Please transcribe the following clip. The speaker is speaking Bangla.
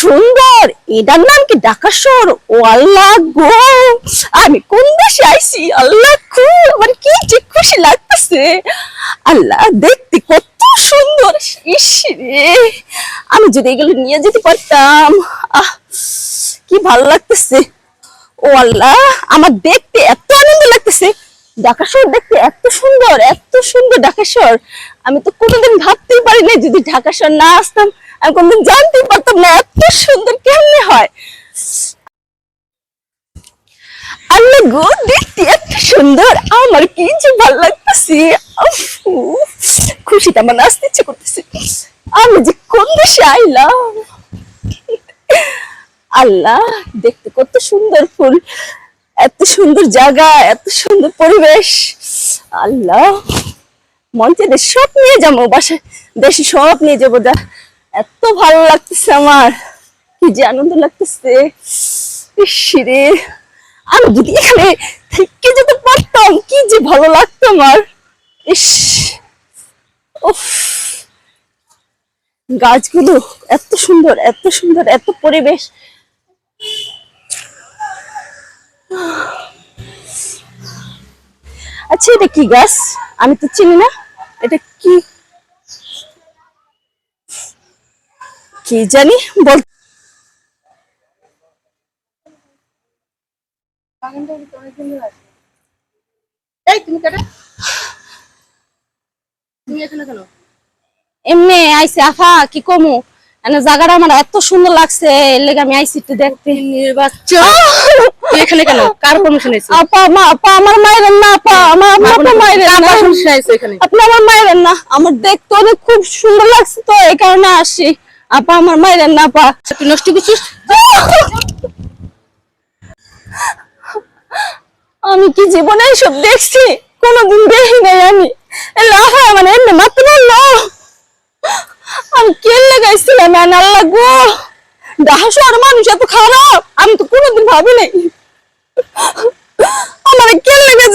সুন্দর। এটার নাম কি ডাকাশর? ও আল্লাহ গো। আমি কোন দেশে আইছি? আল্লাহ খু, আমার কি যে খুশি লাগতেছে। আল্লাহ দেখতে কত সুন্দর। রে। আমি যদি এগুলো নিয়ে যেতে পারতাম। আহ, কি ভালো লাগতেছে। ও আল্লাহ, আমার দেখতে এত আনন্দ লাগতেছে। ঢাকা শহর দেখতে এত সুন্দর এত সুন্দর ঢাকা শহর আমি তো কোনোদিন ভাবতেই পারি না যদি ঢাকা শহর না আসতাম। আমি কোনোদিন জানতেই পারতাম না এত সুন্দর কেমনে হয়। আল্লাহ গো, দেখতে এত সুন্দর। আমার কি যে ভালো লাগতেছে। খুশিতে আমার নাচতে ইচ্ছে করতেছে। আমি যে কোন দেশে আইলাম। আল্লাহ, দেখতে কত সুন্দর ফুল। এত সুন্দর জায়গা, এত সুন্দর পরিবেশ। আল্লাহ মঞ্চে দেশ সব নিয়ে যাব, বাসায়। দেশে সব নিয়ে যাব, যা। এত ভালো লাগতেছে আমার। কি যে আনন্দ লাগতেছে। ইসরে আমি যদি এখানে থেকে যেতে পারতাম, কি যে ভালো লাগতো আমার। ইস। উফ। গাছগুলো এত সুন্দর এত সুন্দর, এত পরিবেশ। আচ্ছা এটা কি গাছ? আমি তো চিনি না। এটা কি? কি জানি বল এই তুমি কেটে। তুমি এখানে কেন? এমনি আইসি আফা কি কমু? জায়গাটা আমার এত সুন্দর লাগছে এর লেগে আমি আইসি একটু দেখতে। এখানে কেন? কার পারমিশন এসে আপা মা আপা আমার মায়ের না আপা আমার আপনার মায়ের কার না পারমিশন এসে এখানে? আপনি আমার মায়ের না আমার দেখতে অনেক খুব সুন্দর লাগছে তো এই কারণে আসি। আপা, আমার মায়ের না, আপা। তুই নষ্ট করছিস? আমি কি জীবনে সব দেখছি? কোনোদিন দেখি নাই আমি। মানে এমনি মাত্র আমি কে লাগাইছিলাম গো। ডাহাসো আর মানুষ এত খারাপ, আমি তো কোনোদিন ভাবি নাই আমার কে লেগেছে মুখটা মারলো ম্যাডামে